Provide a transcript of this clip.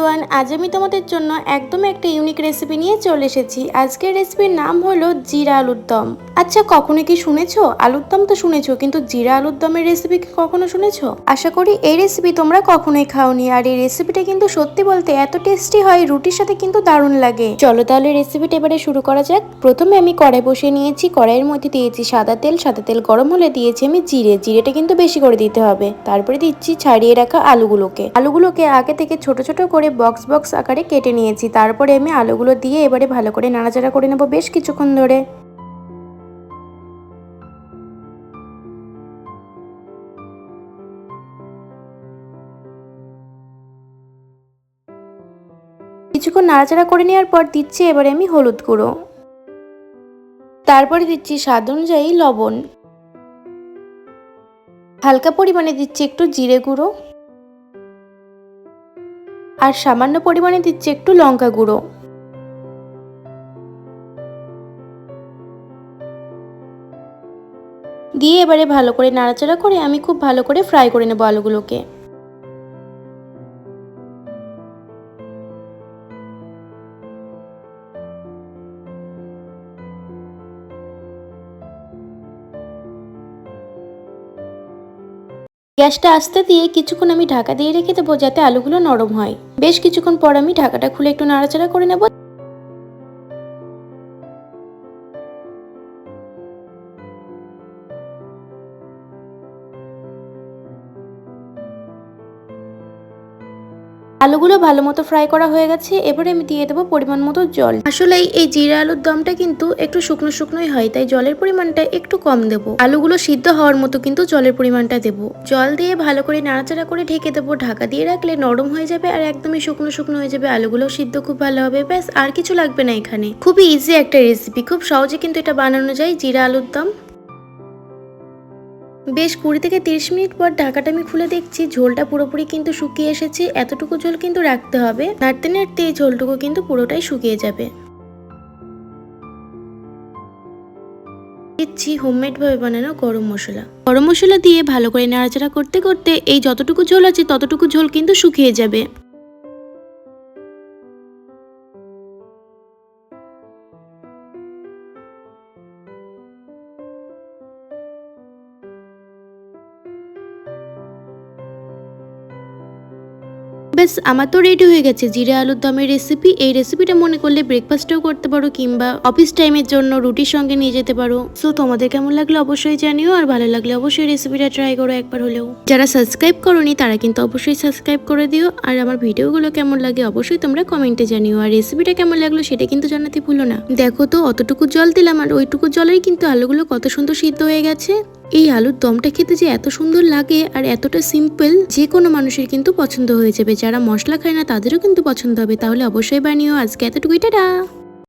Everyone, আজ আমি তোমাদের জন্য একদম একটা ইউনিক রেসিপি নিয়ে চলে এসেছি। আজকের রেসিপির নাম হলো জিরা আলুর দম আচ্ছা কখনো কি শুনেছো? আলুর দম তো শুনেছো, কিন্তু জিরা আলুর দমের রেসিপি কি কখনো শুনেছো? আশা করি এই রেসিপি তোমরা কখনোই খাওনি, আর এই রেসিপিটা কিন্তু সত্যি বলতে এত টেস্টি হয়, রুটির সাথে কিন্তু দারুণ লাগে। চলো তাহলে রেসিপিটা এবারে শুরু করা যাক। প্রথমে আমি কড়াই বসিয়ে নিয়েছি, কড়াইয়ের মধ্যে দিয়েছি সাদা তেল সাদা তেল গরম হলে দিয়েছি আমি জিরে। জিরেটা কিন্তু বেশি করে দিতে হবে। তারপরে দিচ্ছি ছাড়িয়ে রাখা আলুগুলোকে। আলুগুলোকে আগে থেকে ছোট ছোট করে বক্স বক্স আকারে কেটে নিয়েছি। তারপরে আমি আলুগুলো দিয়ে এবারে ভালো করে নাড়াচাড়া করে নেব বেশ কিছুক্ষণ ধরে। কিছুক্ষণ নাড়াচাড়া করে নেওয়ার পর দিচ্ছি এবারে আমি হলুদ গুঁড়ো। তারপরে দিচ্ছি স্বাদ অনুযায়ী লবণ। হালকা পরিমাণে দিচ্ছি একটু জিরে গুঁড়ো। আর সামান্য পরিমাণে দিচ্ছি একটু লঙ্কা গুঁড়ো। দিয়ে এবারে ভালো করে নাড়াচাড়া করে আমি খুব ভালো করে ফ্রাই করে নেব আলুগুলোকে। গ্যাসটা আস্তে দিয়ে কিছুক্ষণ আমি ঢাকা দিয়ে রেখে দেবো যাতে আলুগুলো নরম হয়। বেশ কিছুক্ষণ পর আমি ঢাকাটা খুলে একটু নাড়াচাড়া করে নেব। আলুগুলো ভালো মতো ফ্রাই করা হয়ে গেছে, এবারে আমি দিয়ে দেবো পরিমাণ মতো জল। আসলে এই জিরা আলুর দমটা কিন্তু একটু শুকনো শুকনোই হয়, তাই জলের পরিমাণটা একটু কম দেব। আলুগুলো সিদ্ধ হওয়ার মতো কিন্তু জলের পরিমাণটা দেব। জল দিয়ে ভালো করে নাড়াচাড়া করে ঢেকে দেবো, ঢাকা দিয়ে রাখলে নরম হয়ে যাবে আর একদমই শুকনো শুকনো হয়ে যাবে। আলুগুলো সিদ্ধ খুব ভালো হবে, ব্যাস, আর কিছু লাগবে না এখানে। খুবই ইজি একটা রেসিপি খুব সহজে কিন্তু এটা বানানো যায় জিরা আলুর দম। বেশ কুড়ি থেকে তিরিশ মিনিট পর ঢাকাটা আমি খুলে দেখছি। ঝোলটা পুরোপুরি কিন্তু শুকিয়ে এসেছে। এতটুকু ঝোল কিন্তু রাখতে হবে। নাড়তে নাড়তে এই ঝোলটুকু কিন্তু পুরোটাই শুকিয়ে যাবে। দিচ্ছি হোমমেড ভাবে বানানো গরম মশলা। গরম মশলা দিয়ে ভালো করে নাড়াচাড়া করতে করতে এই যতটুকু ঝোল আছে ততটুকু ঝোল কিন্তু শুকিয়ে যাবে। ব্যাস, আমার তো রেডি হয়ে গেছে। জিরে আলুর দমের রেসিপি এই রেসিপিটা মনে করলে ব্রেকফাস্টও করতে পারো কিংবা অফিস টাইমের জন্য রুটির সঙ্গে নিয়ে যেতে পারো। সো তোমাদের কেমন লাগল অবশ্যই জানিও, আর ভালো লাগলে অবশ্যই রেসিপিটা ট্রাই করো একবার হলেও। যারা সাবস্ক্রাইব করোনি, তারা কিন্তু অবশ্যই সাবস্ক্রাইব করে দিও, আর আমার ভিডিওগুলো কেমন লাগে অবশ্যই তোমরা কমেন্টে জানিও। আর রেসিপিটা কেমন লাগল সেটা কিন্তু জানাতে ভুলো না। দেখো তো, অতটুকু জল দিলাম, আর ওইটুকু জলেই কিন্তু আলুগুলো কত সুন্দর সিদ্ধ হয়ে গেছে। এই আলুর দমটা খেতে যে এত সুন্দর লাগে আর এতটা সিম্পল যে কোনো মানুষের কিন্তু পছন্দ হয়ে যাবে। যারা মশলা খায় না, তাদেরও কিন্তু পছন্দ হবে। তাহলে অবশ্যই বানিয়েও আজকে এতটুকুই, টাটা!